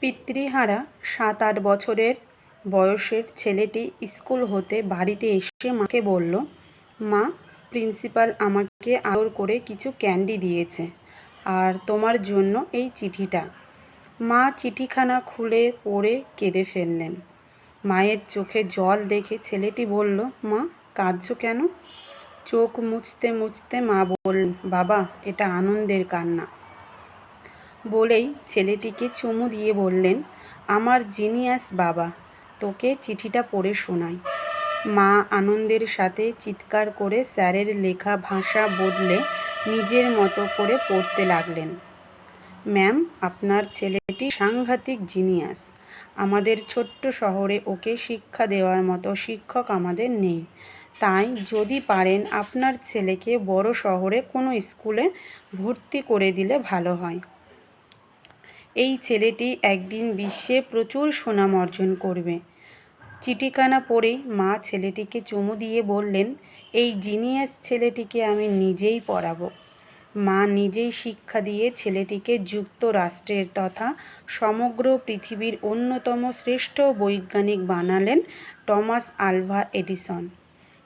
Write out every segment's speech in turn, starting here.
পিতৃহারা সাত আট বছরের বয়সের ছেলেটি স্কুল হতে বাড়িতে এসে মাকে বলল, মা, প্রিন্সিপাল আমাকে আদর করে কিছু ক্যান্ডি দিয়েছে আর তোমার জন্য এই চিঠিটা। মা চিঠিখানা খুলে পড়ে কেঁদে ফেললেন। মায়ের চোখে জল দেখে ছেলেটি বলল, মা, কাঁদছ কেন? চোখ মুছতে মুছতে মা বললেন, বাবা, এটা আনন্দের কান্না। বলেই ছেলেটিকে চুমু দিয়ে বললেন, আমার জিনিয়াস বাবা, তোকে চিঠিটা পড়ে শোনাই। মা আনন্দের সাথে চিৎকার করে স্যারের লেখা ভাষা বদলে নিজের মতো করে পড়তে লাগলেন। ম্যাম, আপনার ছেলেটি সাংঘাতিক জিনিয়াস। আমাদের ছোট্ট শহরে ওকে শিক্ষা দেওয়ার মতো শিক্ষক আমাদের নেই। তাই যদি পারেন আপনার ছেলেকে বড় শহরে কোনো স্কুলে ভর্তি করে দিলে ভালো হয়। এই ছেলেটি একদিন বিশ্বে প্রচুর সুনাম অর্জন করবে। চিঠিখানা পড়েই মা ছেলেটিকে চুমু দিয়ে বললেন, এই জিনিয়াস ছেলেটিকে আমি নিজেই পড়াবো। মা নিজেই শিক্ষা দিয়ে ছেলেটিকে যুক্তরাষ্ট্রের তথা সমগ্র পৃথিবীর অন্যতম শ্রেষ্ঠ বৈজ্ঞানিক বানালেন টমাস আলভা এডিসন।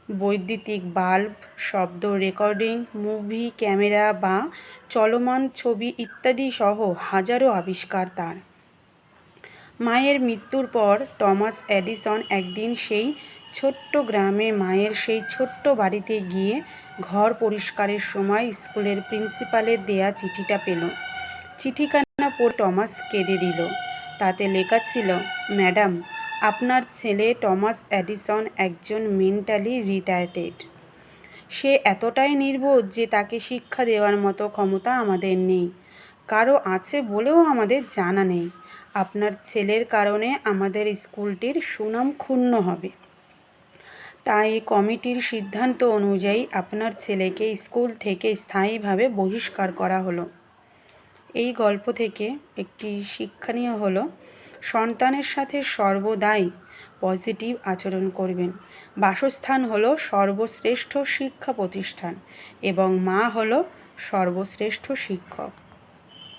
বৈদ্যুতিক বাল্ব, শব্দ রেকর্ডিং, মুভি, ক্যামেরা বা চলমান ছবি ইত্যাদি সহ হাজারো আবিষ্কার তার। মায়ের মৃত্যুর পর টমাস এডিসন একদিন সেই ছোট্ট গ্রামে মায়ের সেই ছোট্ট বাড়িতে গিয়ে ঘর পরিষ্কারের সময় স্কুলের প্রিন্সিপালের দেয়া চিঠিটা পেল। চিঠিখানা পড়ে টমাস কেঁদে দিল। তাতে লেখা ছিল, ম্যাডাম আপনার ছেলে টমাস এডিসন একজন মেন্টালি রিটায়ার্টেড সে এতটাই নির্বোধ যে তাকে শিক্ষা দেওয়ার মতো ক্ষমতা আমাদের নেই। কারও আছে বলেও আমাদের জানা নেই। আপনার ছেলের কারণে আমাদের স্কুলটির সুনাম ক্ষুণ্ণ হবে। তাই কমিটির সিদ্ধান্ত অনুযায়ী আপনার ছেলেকে স্কুল থেকে স্থায়ীভাবে বহিষ্কার করা হলো। এই গল্প থেকে একটি শিক্ষণীয় হলো সন্তানের সাথে সর্বদাই পজিটিভ আচরণ করবেন। বাসস্থান হল সর্বশ্রেষ্ঠ শিক্ষা প্রতিষ্ঠান এবং মা হল সর্বশ্রেষ্ঠ শিক্ষক।